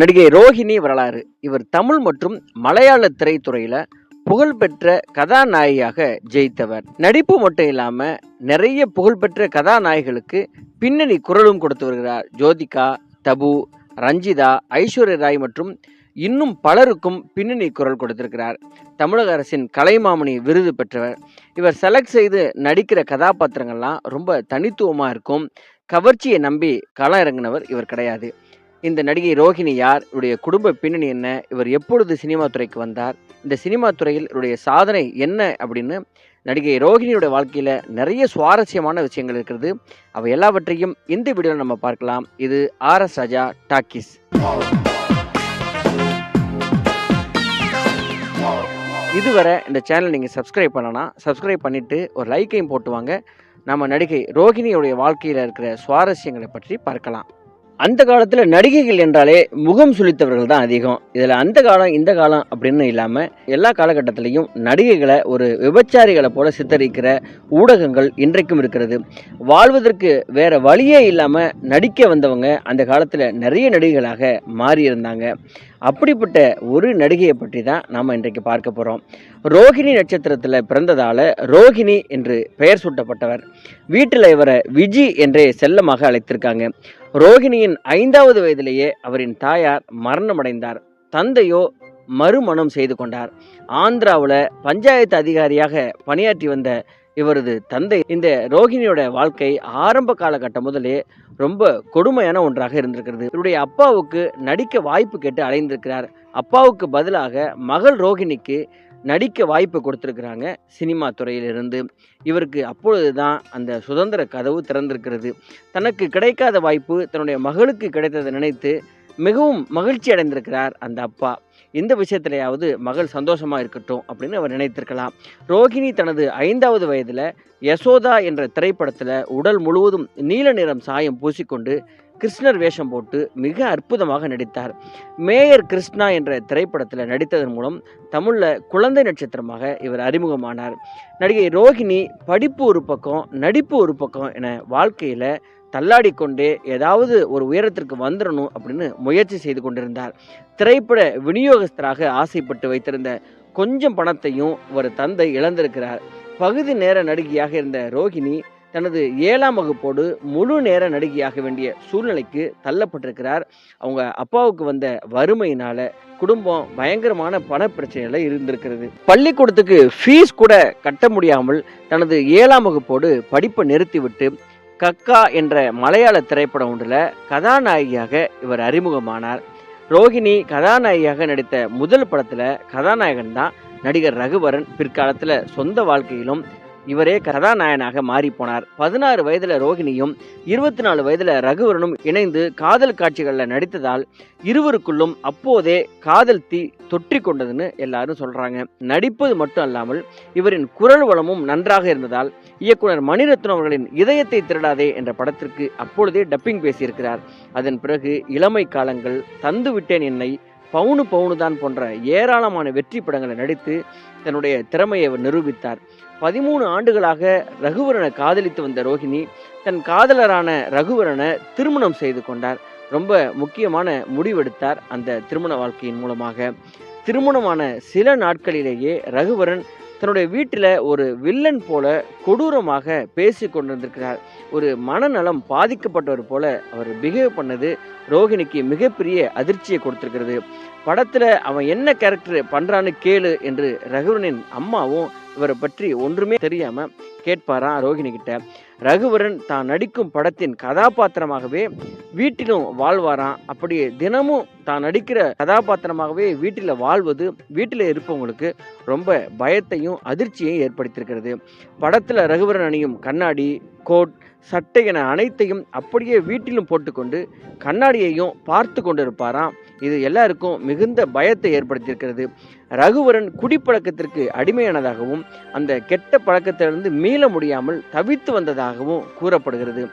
நடிகை ரோஹிணி வரலாறு. இவர் தமிழ் மற்றும் மலையாள திரைத்துறையில புகழ்பெற்ற கதாநாயகியாக ஜெயித்தவர். நடிப்பு மட்டும் இல்லாம நிறைய புகழ்பெற்ற கதாநாயகிகளுக்கு பின்னணி குரலும் கொடுத்து வருகிறார். ஜோதிகா தபு ரஞ்சிதா ஐஸ்வர்யா ராய் மற்றும் இன்னும் பலருக்கும் பின்னணி குரல் கொடுத்திருக்கிறார். தமிழக அரசின் கலைமாமணி விருது பெற்றவர். இவர் செலக்ட் செய்து நடிக்கிற கதாபாத்திரங்கள்லாம் ரொம்ப தனித்துவமாக இருக்கும். கவர்ச்சியை நம்பி களம் இறங்கினவர் இவர் கிடையாது. இந்த நடிகை ரோஹிணி யார்? இவருடைய குடும்ப பின்னணி என்ன? இவர் எப்பொழுது சினிமா துறைக்கு வந்தார்? இந்த சினிமா துறையில் இவருடைய சாதனை என்ன அப்படின்னு நடிகை ரோஹிணியுடைய வாழ்க்கையில் நிறைய சுவாரஸ்யமான விஷயங்கள் இருக்கிறது. அவை எல்லாவற்றையும் இந்த வீடியோவில் நம்ம பார்க்கலாம். இது ஆர்எஸ் ராஜா டாக்கிஸ். இதுவரை இந்த சேனல் நீங்கள் சப்ஸ்கிரைப் பண்ணலாம் சப்ஸ்கிரைப் பண்ணிவிட்டு ஒரு லைக்கையும் போட்டுவாங்க நம்ம நடிகை ரோகிணியுடைய வாழ்க்கையில் இருக்கிற சுவாரஸ்யங்களை பற்றி பார்க்கலாம். அந்த காலத்தில் நடிகைகள் என்றாலே முகம் சுழித்தவர்கள் தான் அதிகம். இதில் அந்த காலம் இந்த காலம் அப்படின்னு இல்லாமல் எல்லா காலகட்டத்திலையும் நடிகைகளை ஒரு விபச்சாரிகளை போல சித்தரிக்கிற ஊடகங்கள் இன்றைக்கும் இருக்கிறது. வாழ்வதற்கு வேற வழியே இல்லாமல் நடிக்க வந்தவங்க அந்த காலத்தில் நிறைய நடிகைகளாக மாறியிருந்தாங்க. அப்படிப்பட்ட ஒரு நடிகையை பற்றி தான் நாம் இன்றைக்கு பார்க்க போகிறோம் ரோகிணி நட்சத்திரத்தில் பிறந்ததால் ரோகிணி என்று பெயர் சூட்டப்பட்டவர். வீட்டில் இவரை விஜி என்றே செல்லமாக அழைத்திருக்காங்க. ரோகிணியின் ஐந்தாவது வயதிலேயே அவரின் தாயார் மரணமடைந்தார். தந்தையோ மறுமணம் செய்து கொண்டார். ஆந்திராவில் பஞ்சாயத்து அதிகாரியாக பணியாற்றி வந்த இவரது தந்தை இந்த ரோகிணியோட வாழ்க்கை ஆரம்ப காலகட்டம் முதலே ரொம்ப கொடுமையான ஒன்றாக இருந்திருக்கிறது. இவருடைய அப்பாவுக்கு நடிக்க வாய்ப்பு கேட்டு அலைந்திருக்கிறார். அப்பாவுக்கு பதிலாக மகள் ரோகிணிக்கு நடிக்க வாய்ப்பு கொடுத்துருக்குறாங்க சினிமா துறையிலிருந்து. இவருக்கு அப்பொழுதுதான் அந்த சுதந்திர கதவு திறந்திருக்கிறது. தனக்கு கிடைக்காத வாய்ப்பு தன்னுடைய மகளுக்கு கிடைத்ததை நினைத்து மிகவும் மகிழ்ச்சி அடைந்திருக்கிறார் அந்த அப்பா. இந்த விஷயத்திலேயாவது மகள் சந்தோஷமாக இருக்கட்டும் அப்படின்னு அவர் நினைத்திருக்கலாம். ரோகிணி தனது ஐந்தாவது வயதில் யசோதா என்ற திரைப்படத்தில் உடல் முழுவதும் நீல நிறம் சாயம் பூசிக்கொண்டு கிருஷ்ணர் வேஷம் போட்டு மிக அற்புதமாக நடித்தார். மேயர் கிருஷ்ணா என்ற திரைப்படத்தில் நடித்ததன் மூலம் தமிழில் குழந்தை நட்சத்திரமாக இவர் அறிமுகமானார். நடிகை ரோகிணி படிப்பு ஒரு பக்கம் நடிப்பு ஒரு பக்கம் என வாழ்க்கையில் தள்ளாடிக்கொண்டே ஏதாவது ஒரு உயரத்திற்கு வந்துடணும் அப்படின்னு முயற்சி செய்து கொண்டிருந்தார். திரைப்பட விநியோகஸ்தராக ஆசைப்பட்டு வைத்திருந்த கொஞ்சம் பணத்தையும் ஒரு தந்தை இழந்திருக்கிறார். பகுதி நேர நடிகையாக இருந்த ரோகிணி தனது ஏழாம் வகுப்போடு முழு நேர நடிகையாக வேண்டிய சூழ்நிலைக்கு தள்ளப்பட்டிருக்கிறார். அவங்க அப்பாவுக்கு வந்த வறுமையினால குடும்பம் பயங்கரமான பண பிரச்சனையில் இருந்திருக்கிறது. பள்ளிக்கூடத்துக்கு ஃபீஸ் கூட கட்ட முடியாமல் தனது ஏழாம் வகுப்போடு படிப்பை நிறுத்திவிட்டு கக்கா என்ற மலையாள திரைப்படம் ஒன்றில் கதாநாயகியாக இவர் அறிமுகமானார். ரோகிணி கதாநாயகியாக நடித்த முதல் படத்தில் கதாநாயகன் தான் நடிகர் ரகுவரன். பிற்காலத்தில் சொந்த வாழ்க்கையிலும் இவரே கதாநாயனாக மாறி போனார் பதினாறு வயதுல ரோகிணியும் இருபத்தி நாலு வயதுல ரகுவரனும் இணைந்து காதல் காட்சிகளில் நடித்ததால் இருவருக்குள்ளும் அப்போதே காதல் தீ தொற்றி கொண்டதுன்னு எல்லாரும் சொல்றாங்க. நடிப்பது மட்டும் அல்லாமல் இவரின் குரல் வளமும் நன்றாக இருந்ததால் இயக்குனர் மணிரத்னம் அவர்களின் இதயத்தை திருடாதே என்ற படத்திற்கு அப்பொழுதே டப்பிங் பேசியிருக்கிறார். அதன் பிறகு இளமை காலங்கள் தந்து விட்டேன் என்னை பவுனு பவுனு தான் போன்ற ஏராளமான வெற்றி படங்களை நடித்து தன்னுடைய திறமையை நிரூபித்தார். பதிமூணு ஆண்டுகளாக ரகுவரனை காதலித்து வந்த ரோஹிணி தன் காதலரான ரகுவரனை திருமணம் செய்து கொண்டார். ரொம்ப முக்கியமான முடிவெடுத்தார் அந்த திருமண வாழ்க்கையின் மூலமாக. திருமணமான சில நாட்களிலேயே ரகுவரன் தன்னுடைய வீட்டில் ஒரு வில்லன் போல கொடூரமாக பேசி கொண்டிருந்திருக்கிறார். ஒரு மனநலம் பாதிக்கப்பட்டவர் போல அவர் பிஹேவ் பண்ணது ரோகிணிக்கு மிகப்பெரிய அதிர்ச்சியை கொடுத்திருக்கிறது. படத்தில் அவன் என்ன கேரக்டர் பண்ணுறான்னு கேளு என்று ரகுவரனின் அம்மாவும் இவரை பற்றி ஒன்றுமே தெரியாமல் கேட்பாராம் ரோகிணி கிட்ட. ரகுவரன் தான் நடிக்கும் படத்தின் கதாபாத்திரமாகவே வீட்டிலும் வாழ்வாராம். அப்படியே தினமும் தான் நடிக்கிற கதாபாத்திரமாகவே வீட்டில் வாழ்வது வீட்டில் இருப்பவங்களுக்கு ரொம்ப பயத்தையும் அதிர்ச்சியையும் ஏற்படுத்தியிருக்கிறது. படத்தில் ரகுவரன் அணியும் கண்ணாடி கோட் சட்டை என அனைத்தையும் அப்படியே வீட்டிலும் போட்டுக்கொண்டு கண்ணாடியையும் பார்த்து கொண்டிருப்பாராம். இது எல்லாருக்கும் மிகுந்த பயத்தை ஏற்படுத்தியிருக்கிறது. ரகுவரன் குடிப்பழக்கத்திற்கு அடிமையானதாகவும் அந்த கெட்ட பழக்கத்திலிருந்து மீள முடியாமல் தவித்து வந்ததாகவும் கூறப்படுகிறது.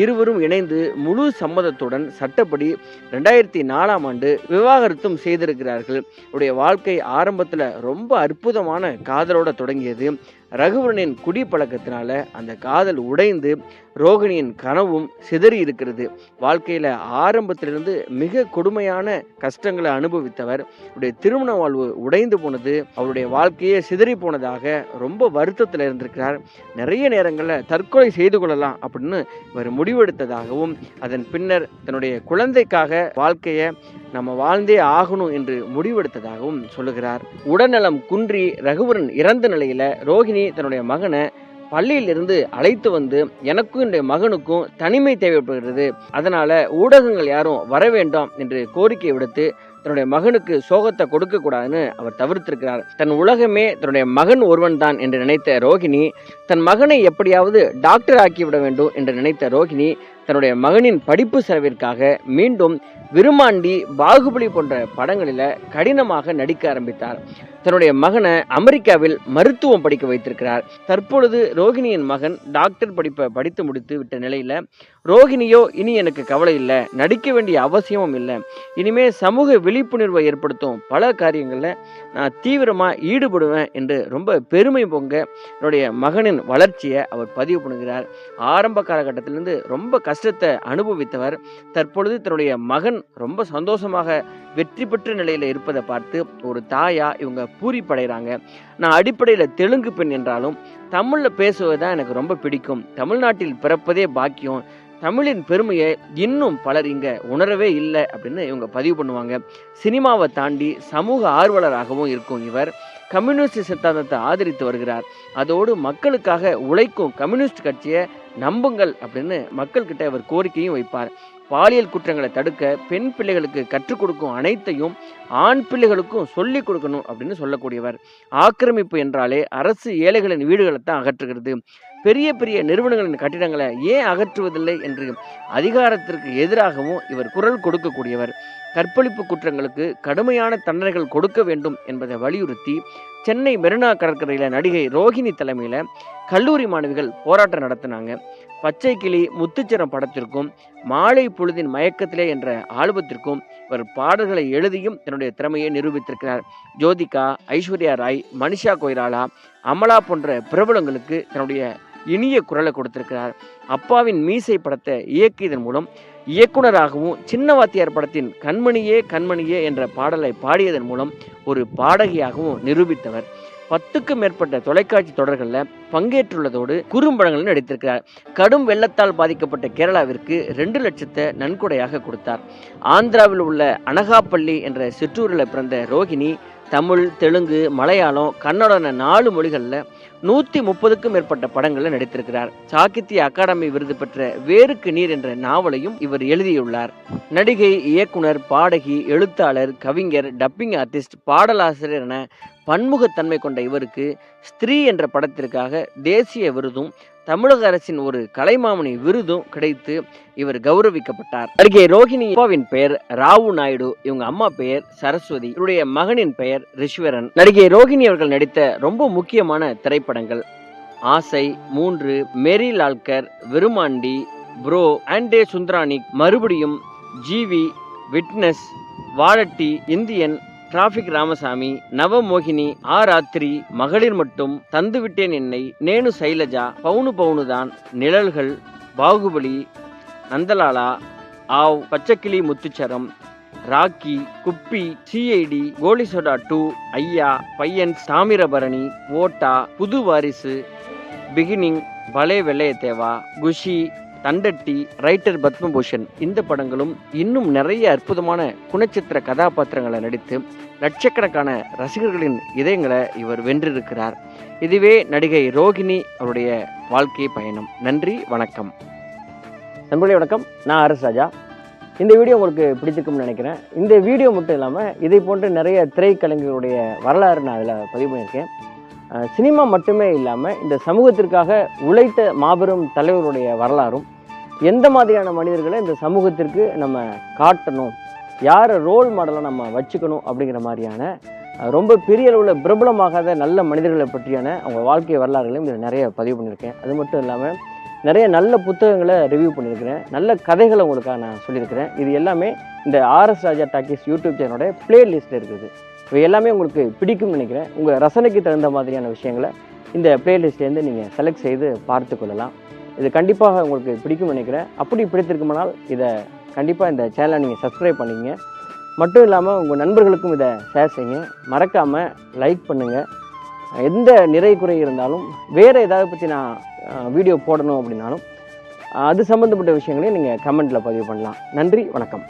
இருவரும் இணைந்து முழு சம்மதத்துடன் சட்டப்படி ரெண்டாயிரத்தி நாலாம் ஆண்டு விவாகரத்தும் செய்திருக்கிறார்கள். உடைய வாழ்க்கை ஆரம்பத்தில் ரொம்ப அற்புதமான காதலோட தொடங்கியது. ரகுவரனின் குடி பழக்கத்தினால அந்த காதல் உடைந்து ரோகிணியின் கனவும் சிதறி இருக்கிறது. வாழ்க்கையில் ஆரம்பத்திலிருந்து மிக கொடுமையான கஷ்டங்களை அனுபவித்தவர். அவருடைய திருமண வாழ்வு உடைந்து போனது அவருடைய வாழ்க்கையே சிதறி போனதாக ரொம்ப வருத்தத்தில் இருந்திருக்கிறார். நிறைய நேரங்களில் தற்கொலை செய்து கொள்ளலாம் அப்படின்னு இவர் முடிவெடுத்ததாகவும் அதன் பின்னர் தன்னுடைய குழந்தைக்காக வாழ்க்கையை நம்ம வாழ்ந்தே ஆகணும் என்று முடிவெடுத்ததாகவும் சொல்லுகிறார். உடல்நலம் குன்றி ரகுவரன் இறந்த நிலையில ரோகிணி தன்னுடைய மகனை பள்ளியிலிருந்து அழைத்து வந்து எனக்கும் என்னுடைய மகனுக்கும் தனிமை தேவைப்படுகிறது. அதனால ஊடகங்கள் யாரும் வர வேண்டாம் என்று கோரிக்கை விடுத்து தன்னுடைய மகனுக்கு சோகத்தை கொடுக்க கூடாதுன்னு அவர் தவிர்த்திருக்கிறார். தன் உலகமே தன்னுடைய மகன் ஒருவன் தான் என்று நினைத்த ரோகிணி தன் மகனை எப்படியாவது டாக்டர் ஆக்கிவிட வேண்டும் என்று நினைத்த ரோகிணி தன்னுடைய மகனின் படிப்பு செலவிற்காக மீண்டும் விருமாண்டி பாகுபலி போன்ற படங்களில் கடினமாக நடிக்க ஆரம்பித்தார். தன்னுடைய மகனை அமெரிக்காவில் மருத்துவம் படிக்க வைத்திருக்கிறார். தற்பொழுது ரோகிணியின் மகன் டாக்டர் படிப்பை படித்து முடித்து விட்ட நிலையில் ரோகிணியோ இனி எனக்கு கவலை இல்லை. நடிக்க வேண்டிய அவசியமும் இல்லை. இனிமே சமூக விழிப்புணர்வை ஏற்படுத்தும் பல காரியங்களில் நான் தீவிரமாக ஈடுபடுவேன் என்று ரொம்ப பெருமை பொங்க என்னுடைய மகனின் வளர்ச்சியை அவர் பதிவு பண்ணுகிறார். ஆரம்ப காலகட்டத்திலிருந்து ரொம்ப கஷ்டத்தை அனுபவித்தவர். தற்பொழுது தன்னுடைய மகன் ரொம்ப சந்தோஷமாக வெற்றி பெற்ற நிலையில் இருப்பதை பார்த்து ஒரு தாயா இவங்க பூரிப்படைகிறாங்க. நான் அடிப்படையில் தெலுங்கு பெண் என்றாலும் தமிழில் பேசுவது தான் எனக்கு ரொம்ப பிடிக்கும். தமிழ்நாட்டில் பிறப்பதே பாக்கியம். தமிழின் பெருமையை இன்னும் பலர் இங்கே உணரவே இல்லை அப்படின்னு இவங்க பதிவு பண்ணுவாங்க. சினிமாவை தாண்டி சமூக ஆர்வலராகவும் இருக்கும் இவர். கம்யூனிஸ்ட் சித்தாந்தத்தை ஆதரித்து வருகிறார். அதோடு மக்களுக்காக உழைக்கும் கம்யூனிஸ்ட் கட்சியை நம்புங்கள் அப்படின்னு மக்கள்கிட்ட அவர் கோரிக்கையும் வைப்பார். பாலியல் குற்றங்களை தடுக்க பெண் பிள்ளைகளுக்கு கற்றுக் கொடுக்கும் அனைத்தையும் ஆண் பிள்ளைகளுக்கும் சொல்லிக் கொடுக்கணும் அப்படின்னு சொல்லக்கூடியவர். ஆக்கிரமிப்பு என்றாலே அரசு ஏழைகளின் வீடுகளை தான் அகற்றுகிறது. பெரிய பெரிய நிறுவனங்களின் கட்டிடங்களை ஏன் அகற்றுவதில்லை என்று அதிகாரத்திற்கு எதிராகவும் இவர் குரல் கொடுக்கக்கூடியவர். கற்பழிப்பு குற்றங்களுக்கு கடுமையான தண்டனைகள் கொடுக்க வேண்டும் என்பதை வலியுறுத்தி சென்னை மெரினா கடற்கரையில் நடிகை ரோஹிணி தலைமையில் கல்லூரி மாணவிகள் போராட்டம் நடத்தினாங்க. பச்சை கிளி முத்துச்சரம் படத்திற்கும் மாலை பொழுதின் மயக்கத்திலே என்ற ஆல்பத்திற்கும் இவர் பாடல்களை எழுதியும் தன்னுடைய திறமையை நிரூபித்திருக்கிறார். ஜோதிகா ஐஸ்வர்யா ராய் மனிஷா கொய்ராலா அமலா போன்ற பிரபலங்களுக்கு தன்னுடைய இனிய குரலை கொடுத்திருக்கிறார். அப்பாவின் மீசை படத்தை இயக்கியதன் மூலம் இயக்குனராகவும் சின்ன வாத்தியார் படத்தின் கண்மணியே கண்மணியே என்ற பாடலை பாடியதன் மூலம் ஒரு பாடகியாகவும் நிரூபித்தவர். பத்துக்கும் மேற்பட்ட தொலைக்காட்சி தொடர்களில் பங்கேற்றுள்ளதோடு குறும்படங்களில் நடித்திருக்கிறார். கடும் வெள்ளத்தால் பாதிக்கப்பட்ட கேரளாவிற்கு ரெண்டு லட்சத்தை நன்கொடையாக கொடுத்தார். ஆந்திராவில் உள்ள அனகாப்பள்ளி என்ற சிற்றூரில் பிறந்த ரோகிணி தமிழ் தெலுங்கு மலையாளம் கன்னடம் நாலு மொழிகளில் நூற்றி முப்பதுக்கும் மேற்பட்ட படங்களில் நடித்திருக்கிறார். சாகித்ய அகாடமி விருது பெற்ற வேருக்கு நீர் என்ற நாவலையும் இவர் எழுதியுள்ளார். நடிகை இயக்குனர் பாடகி எழுத்தாளர் கவிஞர் டப்பிங் ஆர்டிஸ்ட் பாடலாசிரியர் என பன்முகத்தன்மை கொண்ட இவருக்கு ஸ்திரீ என்ற படத்திற்காக தேசிய விருதும் தமிழக அரசின் ஒரு கலைமாமணி விருதும் கிடைத்து இவர் கௌரவிக்கப்பட்டார். நடிகை ரோஹிணி அப்பாவின் பெயர் ராவு நாயுடு இவங்க அம்மா பெயர் சரஸ்வதி இவருடைய மகனின் பெயர் ரிஷ்வரன். நடிகை ரோஹிணி அவர்கள் நடித்த ரொம்ப முக்கியமான திரைப்படங்கள் ஆசை மூன்று மேரி லால்கர் விருமாண்டி ப்ரோ ஆண்டே சுந்தரானிக் மறுபடியும் ஜிவி விட்னஸ் வாழட்டி இந்தியன் டிராபிக் ராமசாமி நவமோகினி ஆ ராத்திரி மகளிர் மட்டும் தந்துவிட்டேன் என்னை. நேனு சைலஜா பவுனு பவுனுதான் நிழல்கள் பாகுபலி நந்தலாலா ஆவ் பச்சைக்கிளி முத்துச்சரம் ராக்கி குப்பி சிஐடி கோலிசோடா டூ ஐயா பையன் தாமிரபரணி ஓட்டா புது வாரிசு பிகினிங் பலே வெள்ளைய தேவா குஷி தண்டட்டி ரைட்டர் பத்மபூஷன் இந்த படங்களும் இன்னும் நிறைய அற்புதமான குணச்சித்திர கதாபாத்திரங்களை நடித்து லட்சக்கணக்கான ரசிகர்களின் இதயங்களை இவர் வென்றிருக்கிறார். இதுவே நடிகை ரோகிணி அவருடைய வாழ்க்கை பயணம். நன்றி வணக்கம். நண்பர்களே வணக்கம். நான் அரசு ராஜா. இந்த வீடியோ உங்களுக்கு பிடிச்சிருக்கும்னு நினைக்கிறேன். இந்த வீடியோ மட்டும் இல்லாமல் இதை போன்ற நிறைய திரைக்கலைஞர்களுடைய வரலாறு நான் அதில் பதிவு பண்ணியிருக்கேன். சினிமா மட்டுமே இல்லாமல் இந்த சமூகத்திற்காக உழைத்த மாபெரும் தலைவருடைய வரலாறும் எந்த மாதிரியான மனிதர்களை இந்த சமூகத்திற்கு நம்ம காட்டணும் யாரை ரோல் மாடலை நம்ம வச்சுக்கணும் அப்படிங்கிற மாதிரியான ரொம்ப பெரிய அளவில் பிரபலமாகாத நல்ல மனிதர்களை பற்றியான அவங்க வாழ்க்கை வரலாறுகளையும் இதில் நிறைய பதிவு பண்ணியிருக்கேன். அது மட்டும் இல்லாமல் நிறைய நல்ல புத்தகங்களை ரிவ்யூ பண்ணியிருக்கிறேன். நல்ல கதைகளை உங்களுக்காக நான் சொல்லியிருக்கிறேன். இது எல்லாமே இந்த ஆர்எஸ் ராஜா டாக்கீஸ் யூடியூப் சேனலோட பிளேலிஸ்ட்டில் இருக்குது. இவை எல்லாமே உங்களுக்கு பிடிக்கும்னு நினைக்கிறேன். உங்கள் ரசனைக்கு தகுந்த மாதிரியான விஷயங்களை இந்த பிளேலிஸ்ட்லேருந்து நீங்கள் செலக்ட் செய்து பார்த்து கொள்ளலாம். இது கண்டிப்பாக உங்களுக்கு பிடிக்கும் நினைக்கிறேன். அப்படி பிடித்திருக்குமானால் இதை கண்டிப்பாக இந்த சேனலை நீங்கள் சப்ஸ்கிரைப் பண்ணிக்கங்க. மட்டும் இல்லாமல் உங்கள் நண்பர்களுக்கும் இதை ஷேர் செய்யுங்க. மறக்காமல் லைக் பண்ணுங்கள் எந்த நிறை குறை இருந்தாலும் வேறு ஏதாவது பற்றி நான் வீடியோ போடணும் அப்படின்னாலும் அது சம்மந்தப்பட்ட விஷயங்களையும் நீங்கள் கமெண்ட்டில் பதிவு பண்ணலாம். நன்றி வணக்கம்.